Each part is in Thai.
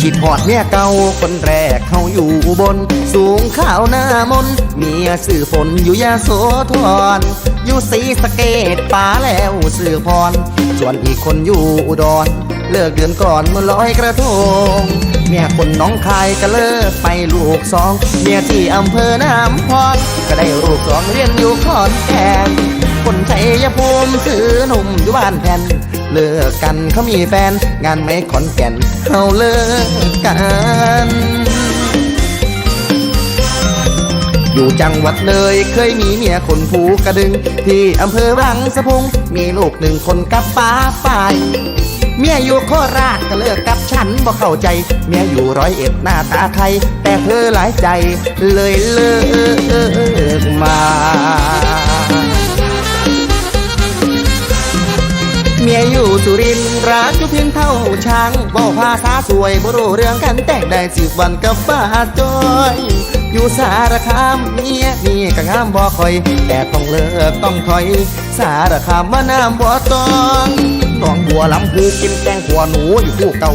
คิดหอดเมียเก่าคนแรกเขาอยู่บน สูงข้าวหน้ามนเมียสื่อฝนอยู่ยาโสธรอยู่สีสะเกตป่าแล้วสื่อพรส่วนอีกคนอยู่อุดร เลิกเดือนก่อนเมื่อลอยกระทงเมียคนน้องคายก็เลิกไปลูกสองเมียที่อำเภอน้ำพรก็ได้ลูกสองเรียนอยู่ขอนแก่น คนชัยภูมิซื้อหนุ่มอยู่บ้านแผ่น เลิกกันเขามีแฟน งานไม่ขอนแก่นเขาเลิกกัน อยู่จังหวัดเลยเคยมีเมียคนภูกระดึง ที่อำเภอบางสะพุง มีลูกหนึ่งคนกับป้าไปเมียอยู่โคราชก็เลิกกับฉันบ่เข้าใจ เมียอยู่ร้อยเอ็ดหน้าตาไทย แต่เธอหลายใจเลยเลิกมา มียอยู่สุรินรักอยู่เพียงเท่าช้างบอกภาษาสวยบ่รู้เรื่องกันแต่งได้สิบวันกับป้าจอย อยู่สารคามเมียนี่ก็งามบ่คอย แต่ต้องเลิกต้องถอย สารคามว่าน้ำบ่ตองหนองบัวลำพูกินแกงขัวหนูอยู่ผู้เก่า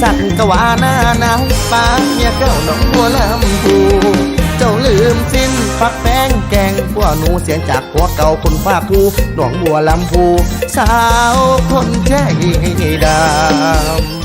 สัตว์กวาหน้าหนาวป้าเมียเก้าหนองบัวลำพูเจ้าลืมสิ้นฟักแป้งแก หนูเสียงจากหัวเก่าคนภาคภูหนองบัวลำพู สาวคนใจดำ